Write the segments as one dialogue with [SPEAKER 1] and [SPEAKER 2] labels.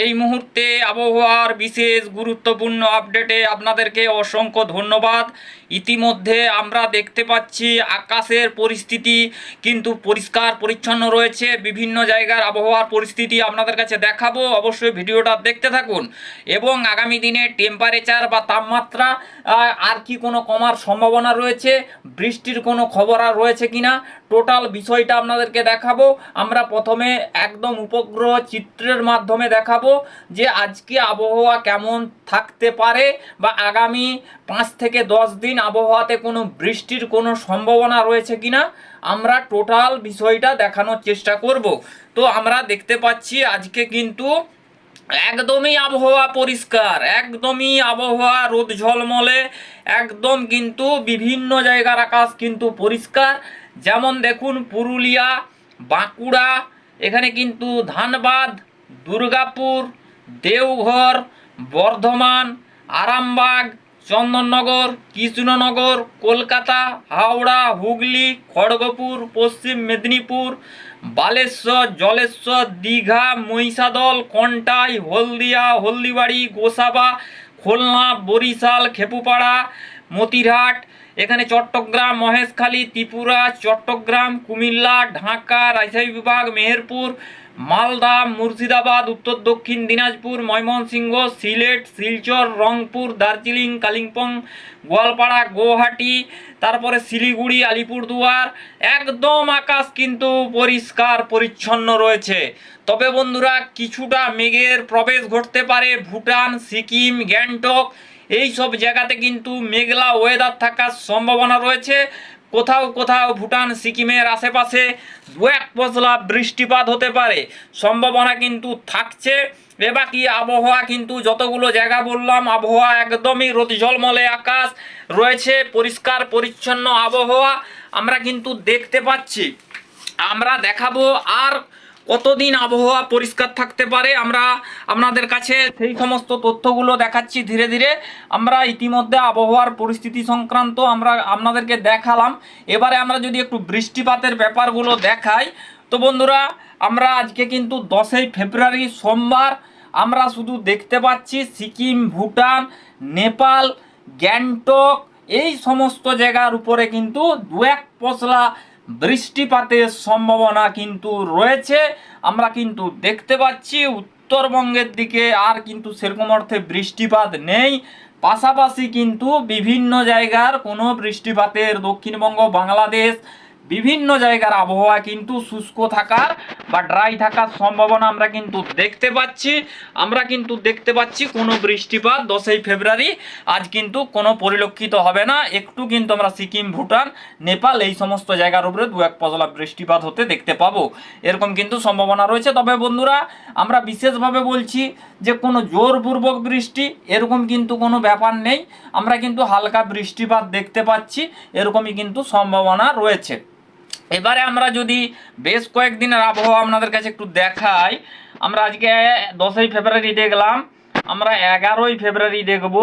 [SPEAKER 1] এই মুহূর্তে আবহাওয়ার বিশেষ গুরুত্বপূর্ণ আপডেটে আপনাদেরকে অসংখ্য ধন্যবাদ। ইতিমধ্যে আমরা দেখতে পাচ্ছি আকাশের পরিস্থিতি কিন্তু পরিষ্কার, পরিচ্ছন্ন রয়েছে। বিভিন্ন জায়গার আবহাওয়ার পরিস্থিতি আপনাদের কাছে দেখাবো। অবশ্যই ভিডিওটা দেখতে থাকুন। এবং আগামী দিনে টেম্পারেচার বা তাপমাত্রা আর কি কোনো কমার সম্ভাবনা রয়েছে, বৃষ্টির কোনো খবর আর রয়েছে কিনা টোটাল বিষয়টা আপনাদেরকে দেখাবো। আমরা প্রথমে একদম উপগ্রহ চিত্রের মাধ্যমে দেখাবো। যে আজকে আবহাওয়া কেমন থাকতে পারে বা আগামী পাঁচ থেকে দশ দিন আবহাওয়াতে কোনো বৃষ্টির কোনো সম্ভাবনা রয়েছে কিনা, আমরা টোটাল বিষয়টা দেখানোর চেষ্টা করব। তো আমরা দেখতে পাচ্ছি আজকে কিন্তু একদমই আবহাওয়া পরিষ্কার, একদমই আবহাওয়া রোদ ঝলমলে, একদম কিন্তু বিভিন্ন জায়গার আকাশ কিন্তু পরিষ্কার। যেমন দেখুন পুরুলিয়া, বাঁকুড়া, এখানে কিন্তু ধানবাদ দুর্গাপুর, দেওঘর, বর্ধমান, আরামবাগ, চন্দননগর, কৃষ্ণনগর, কলকাতা, হাওড়া, হুগলি, খড়গপুর, পশ্চিম মেদিনীপুর, বালেশ্বর, জলেশ্বর, দীঘা, মহিষাদল কন্টাই হলদিয়া, হলদিবাড়ি, গোসাবা, খুলনা, বরিশাল, খেপুপাড়া, মতিরহাট, এখানে চট্টগ্রাম, মহেশখালী, ত্রিপুরা, চট্টগ্রাম, কুমিল্লা, ঢাকা, রাজশাহী বিভাগ, মেহেরপুর মালদা, মুর্শিদাবাদ, উত্তর দক্ষিণ দিনাজপুর, ময়মনসিংহ, সিলেট, শিলচর, রংপুর, দার্জিলিং, কালিম্পং, গোয়ালপাড়া, গুয়াহাটি, তারপরে শিলিগুড়ি, আলিপুরদুয়ার। একদম আকাশ কিন্তু পরিষ্কার, পরিচ্ছন্ন রয়েছে। তবে বন্ধুরা, কিছুটা মেঘের প্রবেশ ঘটতে পারে। ভুটান, সিকিম, গ্যাংটক এই সব জায়গাতে কিন্তু মেঘলা ওয়েদার থাকার সম্ভাবনা রয়েছে। কোথাও কোথাও ভুটান, সিকিমের আশেপাশে দু এক পশলা বৃষ্টিপাত হতে পারে। সম্ভাবনা কিন্তু থাকছে। এ বাকি আবহাওয়া কিন্তু যতগুলো জায়গা বললাম, আবহাওয়া একদমই রোদ ঝলমলে আকাশ রয়েছে, পরিষ্কার, পরিচ্ছন্ন আবহাওয়া আমরা কিন্তু দেখতে পাচ্ছি। আমরা দেখাবো আর কতদিন আবহাওয়া পরিষ্কার থাকতে পারে? আমরা আপনাদের কাছে সেই সমস্ত তথ্যগুলো দেখাচ্ছি ধীরে ধীরে। আমরা ইতিমধ্যে আবহাওয়ার পরিস্থিতি সংক্রান্ত আমরা আপনাদেরকে দেখালাম। এবারে আমরা যদি একটু বৃষ্টিপাতের ব্যাপারগুলো দেখাই, তো বন্ধুরা, আমরা আজকে কিন্তু দশই ফেব্রুয়ারি সোমবার, আমরা শুধু দেখতে পাচ্ছি সিকিম, ভুটান, নেপাল, গ্যাংটক, এই সমস্ত জায়গার উপরে কিন্তু দু এক পশলা বৃষ্টিপাতের সম্ভাবনা কিন্তু রয়েছে। আমরা কিন্তু দেখতে পাচ্ছি, উত্তরবঙ্গের দিকে আর কিন্তু সেরকম অর্থে বৃষ্টিপাত নেই। পাশাপাশি কিন্তু বিভিন্ন জায়গার কোনো বৃষ্টিপাতের দক্ষিণবঙ্গ, বাংলাদেশ বিভিন্ন জায়গার আবহাওয়া কিন্তু শুষ্ক থাকার বা ড্রাই থাকার সম্ভাবনা আমরা কিন্তু দেখতে পাচ্ছি। আমরা কিন্তু দেখতে পাচ্ছি কোনো বৃষ্টিপাত দশই ফেব্রুয়ারি আজ কিন্তু কোনো পরিলক্ষিত হবে না। একটু কিন্তু আমরা সিকিম, ভুটান, নেপাল এই সমস্ত জায়গার উপরে দু এক পজলা বৃষ্টিপাত হতে দেখতে পাবো। এরকম কিন্তু সম্ভাবনা রয়েছে। তবে বন্ধুরা, আমরা বিশেষভাবে বলছি যে কোনো জোরপূর্বক বৃষ্টি, এরকম কিন্তু কোনো ব্যাপার নেই। আমরা কিন্তু হালকা বৃষ্টিপাত দেখতে পাচ্ছি। এরকমই কিন্তু সম্ভাবনা রয়েছে। এবারে আমরা যদি বেশ কয়েকদিনের আবহাওয়া আপনাদের কাছে একটু দেখাই, আমরা আজকে দশই ফেব্রুয়ারি দেখলাম আমরা এগারোই ফেব্রুয়ারি দেখব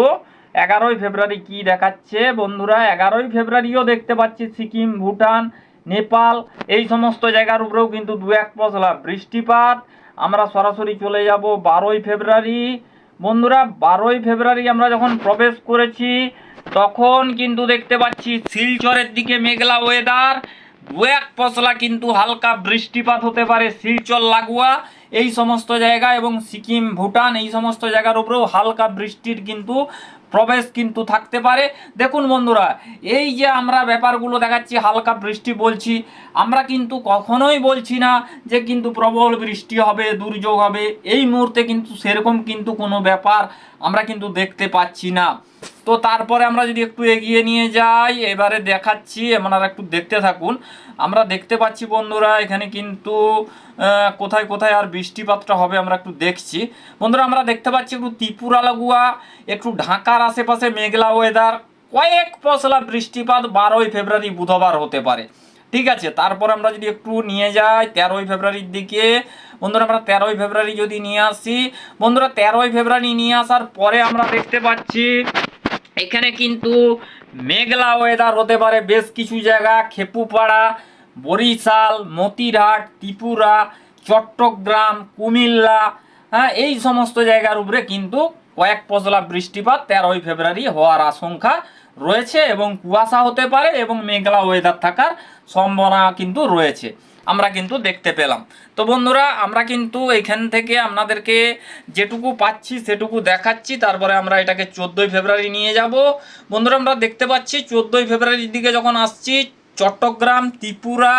[SPEAKER 1] এগারোই ফেব্রুয়ারি কি দেখাচ্ছে বন্ধুরা? এগারোই ফেব্রুয়ারিও দেখতে পাচ্ছি সিকিম, ভুটান, নেপাল, এই সমস্ত জায়গার উপরেও কিন্তু দু এক পশলা বৃষ্টিপাত। আমরা সরাসরি চলে যাব বারোই ফেব্রুয়ারি। বন্ধুরা, বারোই ফেব্রুয়ারি আমরা যখন প্রবেশ করেছি, তখন কিন্তু দেখতে পাচ্ছি শিলচরের দিকে মেঘলা ওয়েদার দু এক পশলা কিন্তু হালকা বৃষ্টিপাত হতে পারে, শিলচর, লাগোয়া, এই সমস্ত জায়গা এবং সিকিম, ভুটান, এই সমস্ত জায়গার উপরেও হালকা বৃষ্টির কিন্তু প্রবেশ কিন্তু থাকতে পারে। দেখুন বন্ধুরা, এই যে আমরা ব্যাপারগুলো দেখাচ্ছি, হালকা বৃষ্টি বলছি, আমরা কিন্তু কখনোই বলছি না যে কিন্তু প্রবল বৃষ্টি হবে, দুর্যোগ হবে, এই মুহূর্তে কিন্তু সেরকম কিন্তু কোনো ব্যাপার আমরা কিন্তু দেখতে পাচ্ছি না। তো তারপরে আমরা যদি একটু এগিয়ে নিয়ে যাই, এবারে দেখাচ্ছি, আপনারা একটু দেখতে থাকুন। আমরা দেখতে পাচ্ছি বন্ধুরা, এখানে কিন্তু কোথায় কোথায় আর বৃষ্টিপাতটা হবে আমরা একটু দেখছি। বন্ধুরা, আমরা দেখতে পাচ্ছি একটু ত্রিপুরা লাগোয়া একটু ঢাকার আশেপাশে মেঘলা ওয়েদার কয়েক পশলা বৃষ্টিপাত বারোই ফেব্রুয়ারি বুধবার হতে পারে। ঠিক আছে, তারপর আমরা যদি একটু নিয়ে যাই, তেরোই ফেব্রুয়ারির দিকে বন্ধুরা, আমরা তেরোই ফেব্রুয়ারি যদি নিয়ে আসি, বন্ধুরা, তেরোই ফেব্রুয়ারি নিয়ে আসার পরে আমরা দেখতে পাচ্ছি, এখানে কিন্তু মেঘলা ওয়েদার হতে পারে। বেশ কিছু জায়গা, খেপুপাড়া, বরিশাল, মতিরহাট, ত্রিপুরা, চট্টগ্রাম, কুমিল্লা হ্যাঁ এই সমস্ত জায়গার উপরে কিন্তু কয়েক পশলা বৃষ্টিপাত তেরোই ফেব্রুয়ারি হওয়ার আশঙ্কা রয়েছে এবং কুয়াশা হতে পারে এবং মেঘলা ওয়েদার থাকার সম্ভাবনা কিন্তু রয়েছে। আমরা কিন্তু দেখতে পেলাম। তো বন্ধুরা, আমরা কিন্তু এখান থেকে আপনাদেরকে যেটুকু পাচ্ছি সেটুকু দেখাচ্ছি। তারপরে আমরা এটাকে চোদ্দোই ফেব্রুয়ারি নিয়ে যাব। বন্ধুরা, আমরা দেখতে পাচ্ছি চোদ্দোই ফেব্রুয়ারির দিকে যখন আসছি, চট্টগ্রাম, ত্রিপুরা,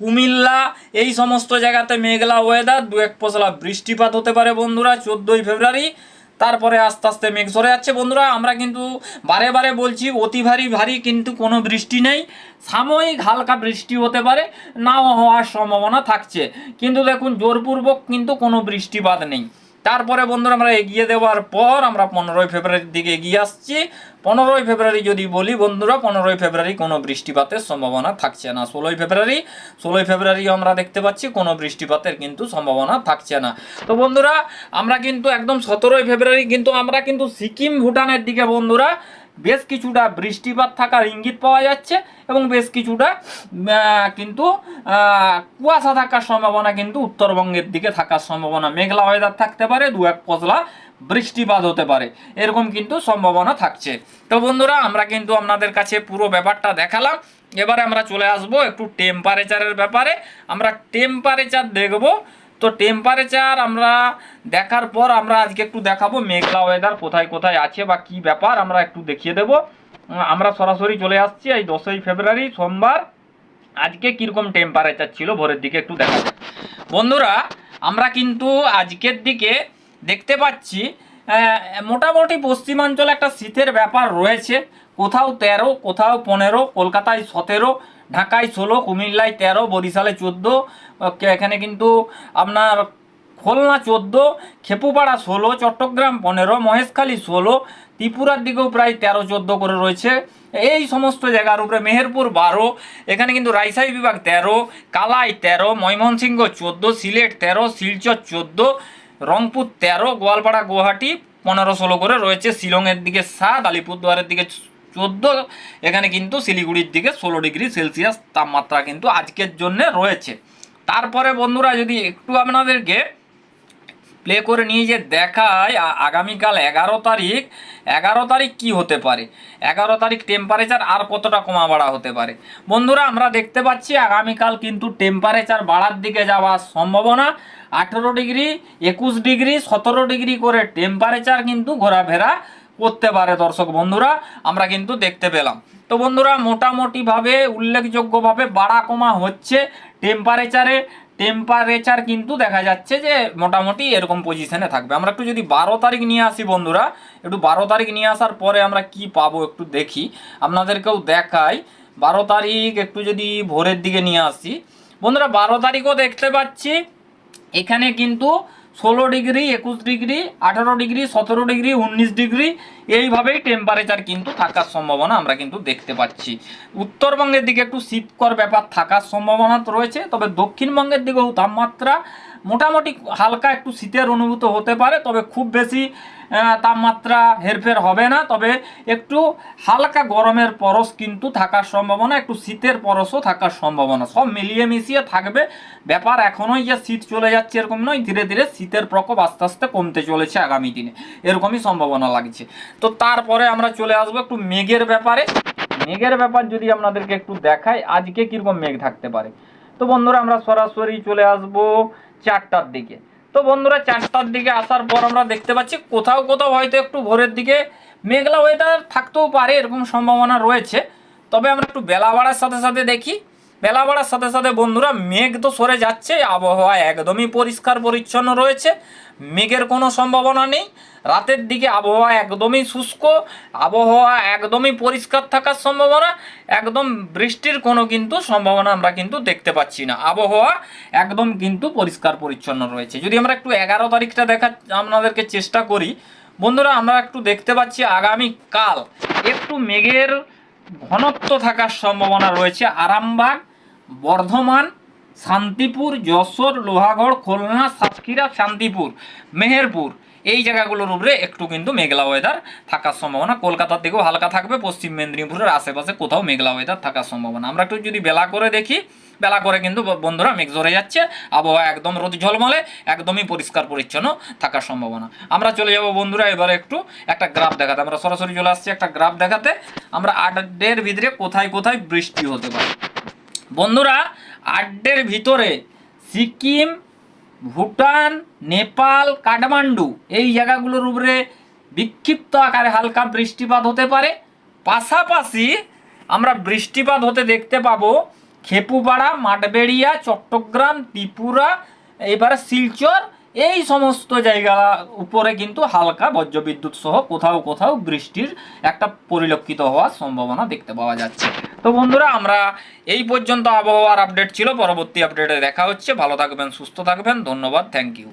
[SPEAKER 1] কুমিল্লা, এই সমস্ত জায়গাতে মেঘলা ওয়েদার দু এক পশলা বৃষ্টিপাত হতে পারে বন্ধুরা, চোদ্দোই ফেব্রুয়ারি। তারপরে আস্তে আস্তে মেঘ সরে যাচ্ছে, বন্ধুরা। আমরা কিন্তু বারে বারে বলছি, অতি ভারী ভারী কিন্তু কোনো বৃষ্টি নেই। সাময়িক হালকা বৃষ্টি হতে পারে, নাও হওয়ার সম্ভাবনা থাকছে। কিন্তু দেখুন, জোরপূর্বক কিন্তু কোনো বৃষ্টিপাত নেই। তারপরে বন্ধুরা আমরা এগিয়ে দেওয়ার পর আমরা পনেরোই ফেব্রুয়ারির দিকে এগিয়ে আসছি। পনেরোই ফেব্রুয়ারি যদি বলি বন্ধুরা, পনেরোই ফেব্রুয়ারি কোনো বৃষ্টিপাতের সম্ভাবনা থাকছে না। ষোলোই ফেব্রুয়ারি ষোলোই ফেব্রুয়ারি আমরা দেখতে পাচ্ছি কোনো বৃষ্টিপাতের কিন্তু সম্ভাবনা থাকছে না। তো বন্ধুরা, আমরা কিন্তু একদম সতেরোই ফেব্রুয়ারি কিন্তু আমরা কিন্তু সিকিম, ভুটানের দিকে বন্ধুরা বেশ কিছুটা বৃষ্টিপাত থাকার ইঙ্গিত পাওয়া যাচ্ছে এবং বেশ কিছুটা কিন্তু কুয়াশা থাকার সম্ভাবনা কিন্তু উত্তরবঙ্গের দিকে থাকার সম্ভাবনা। মেঘলা ওয়েদার থাকতে পারে, দু এক পশলা বৃষ্টিপাত হতে পারে। এরকম কিন্তু সম্ভাবনা থাকছে। তো বন্ধুরা, আমরা কিন্তু আপনাদের কাছে পুরো ব্যাপারটা দেখালাম। এবারে আমরা চলে আসব একটু টেম্পারেচারের ব্যাপারে। আমরা টেম্পারেচার দেখব তো টেম্পারেচার আমরা দেখার পর আমরা আজকে একটু দেখাবো মেঘলা ওয়েদার কোথায় কোথায় আছে বা কি ব্যাপার আমরা একটু দেখিয়ে দেবো। আমরা সরাসরি চলে আসছি এই দশই ফেব্রুয়ারি সোমবার। আজকে কীরকম টেম্পারেচার ছিল ভোরের দিকে একটু দেখা যাক বন্ধুরা, আমরা কিন্তু আজকের দিকে দেখতে পাচ্ছি মোটামুটি পশ্চিমাঞ্চলে একটা শীতের ব্যাপার রয়েছে। কোথাও তেরো, কোথাও পনেরো, কলকাতায় সতেরো ঢাকায় ষোলো, কুমিল্লায় তেরো, বরিশালে চোদ্দ এখানে কিন্তু আপনার খুলনা চোদ্দ, খেপুপাড়া ষোলো, চট্টগ্রাম পনেরো, মহেশখালী ষোলো, ত্রিপুরার দিকেও প্রায় তেরো, চোদ্দ করে রয়েছে। এই সমস্ত জায়গার উপরে মেহেরপুর বারো, এখানে কিন্তু রাইসাই বিভাগ তেরো, কালাই তেরো, ময়মনসিংহ চোদ্দ, সিলেট তেরো, শিলচর চোদ্দ, রংপুর তেরো, গোয়ালপাড়া, গুয়াহাটি পনেরো, ষোলো করে রয়েছে। শিলংয়ের দিকে সাত, আলিপুরদুয়ারের দিকে চোদ্দ, এখানে কিন্তু শিলিগুড়ির দিকে ষোলো ডিগ্রি সেলসিয়াস তাপমাত্রা কিন্তু আজকের জন্য রয়েছে। তারপরে বন্ধুরা যদি একটু আপনাদেরকে প্লে করে নিয়ে যে দেখায় আগামীকাল এগারো তারিখ এগারো তারিখ কি হতে পারে? এগারো তারিখ টেম্পারেচার আর কতটা কমা বাড়া হতে পারে? বন্ধুরা, আমরা দেখতে পাচ্ছি আগামীকাল কিন্তু টেম্পারেচার বাড়ার দিকে যাওয়ার সম্ভাবনা। আঠেরো ডিগ্রি, একুশ ডিগ্রি, সতেরো ডিগ্রি করে টেম্পারেচার কিন্তু ঘোরাফেরা করতে পারে দর্শক বন্ধুরা, আমরা কিন্তু দেখতে পেলাম। তো বন্ধুরা, মোটামুটিভাবে উল্লেখযোগ্যভাবে বাড়া কমা হচ্ছে টেম্পারেচারে টেম্পারেচার কিন্তু দেখা যাচ্ছে যে মোটামুটি এরকম পজিশনে থাকবে। আমরা একটু যদি বারো তারিখ নিয়ে আসি বন্ধুরা, একটু বারো তারিখ নিয়ে আসার পরে আমরা কি পাবো একটু দেখি। আপনাদেরকেও দেখাই। বারো তারিখ একটু যদি ভোরের দিকে নিয়ে আসি। বন্ধুরা, বারো তারিখও দেখতে পাচ্ছি। এখানে কিন্তু ষোলো ডিগ্রি, একুশ ডিগ্রি, আঠারো ডিগ্রি, সতেরো ডিগ্রি, উনিশ ডিগ্রি, এইভাবেই টেম্পারেচার কিন্তু থাকার সম্ভাবনা আমরা কিন্তু দেখতে পাচ্ছি। উত্তরবঙ্গের দিকে একটু শীতকর ব্যাপার থাকার সম্ভাবনা রয়েছে, তবে দক্ষিণবঙ্গের দিকেও তাপমাত্রা মোটামুটি হালকা একটু শীতের অনুভূত হতে পারে, তবে খুব বেশি তাপমাত্রা হেরফের হবে না, তবে একটু হালকা গরমের পরশ কিন্তু থাকার সম্ভাবনা, একটু শীতের পরশও থাকার সম্ভাবনা। সব মিলিয়ে মিশিয়ে থাকবে। ব্যাপার এখনোই যে শীত চলে যাচ্ছে এরকম নয়, ধীরে ধীরে শীতের প্রকোপ আস্তে আস্তে কমতে চলেছে আগামী দিনে। এরকমই সম্ভাবনা লাগছে। তো তারপরে আমরা চলে আসব একটু মেঘের ব্যাপারে। মেঘের ব্যাপার যদি আপনাদেরকে একটু দেখাই, আজকে কীরকম মেঘ থাকতে পারে? তো বন্ধুরা, আমরা সরাসরি চলে আসব চারটার দিকে। তো বন্ধুরা চারটার দিকে আসার পর আমরা দেখতে পাচ্ছি, কোথাও কোথাও হয়তো একটু ভোরের দিকে মেঘলা ওয়েদার থাকতেও পারে, এরকম সম্ভাবনা রয়েছে। তবে আমরা একটু বেলা বাড়ার সাথে সাথে দেখি। বেলা বাড়ার সাথে সাথে বন্ধুরা মেঘ তো সরে যাচ্ছে, আবহাওয়া একদমই পরিষ্কার পরিচ্ছন্ন রয়েছে, মেঘের কোনো সম্ভাবনা নেই। রাতের দিকে আবহাওয়া একদমই শুষ্ক, আবহাওয়া একদমই পরিষ্কার থাকার সম্ভাবনা, একদম বৃষ্টির কোনো কিন্তু সম্ভাবনা আমরা কিন্তু দেখতে পাচ্ছি না। আবহাওয়া একদম কিন্তু পরিষ্কার পরিচ্ছন্ন রয়েছে। যদি আমরা একটু এগারো তারিখটা দেখা আপনাদেরকে চেষ্টা করি। বন্ধুরা, আমরা একটু দেখতে পাচ্ছি আগামী কাল একটু মেঘের ঘনত্ব থাকার সম্ভাবনা রয়েছে। আরামবাগ, বর্ধমান, শান্তিপুর, যশোর, লোহাগড়, খুলনা, সাতক্ষীরা, শান্তিপুর, মেহেরপুর। এই জায়গাগুলোর উপরে একটু কিন্তু মেঘলা ওয়েদার থাকার সম্ভাবনা। কলকাতার দিকেও হালকা থাকবে, পশ্চিম মেদিনীপুরের আশেপাশে কোথাও মেঘলা ওয়েদার থাকার সম্ভাবনা। আমরা একটু যদি বেলা করে দেখি, বেলা করে কিন্তু বন্ধুরা মেঘ জরে যাচ্ছে, আবহাওয়া একদম রোদ ঝলমলে, একদমই পরিষ্কার পরিচ্ছন্ন থাকার সম্ভাবনা। আমরা চলে যাব বন্ধুরা এবারে একটু একটা গ্রাফ দেখাতে। আমরা সরাসরি চলে আসছি একটা গ্রাফ দেখাতে। আমরা আটের ভিতরে কোথায় কোথায় বৃষ্টি হতে পারে। বন্ধুরা, আড্ডের ভিতরে সিকিম ভুটান, নেপাল, কাঠমান্ডু এই জায়গাগুলোর উপরে বিক্ষিপ্ত আকারে হালকা বৃষ্টিপাত হতে পারে। পাশাপাশি আমরা বৃষ্টিপাত হতে দেখতে পাবো খেপুপাড়া, মাঠবেড়িয়া, চট্টগ্রাম, ত্রিপুরা, এবারে শিলচর এই সমস্ত জায়গা উপরে কিন্তু হালকা বজ্রবিদ্যুৎ সহ কোথাও কোথাও বৃষ্টির একটা পরিলক্ষিত হওয়ার সম্ভাবনা দেখতে পাওয়া যাচ্ছে। তো বন্ধুরা, আমরা এই পর্যন্ত আবহাওয়ার আপডেট ছিল। পরবর্তী আপডেটে দেখা হচ্ছে। ভালো থাকবেন, সুস্থ থাকবেন। ধন্যবাদ। Thank you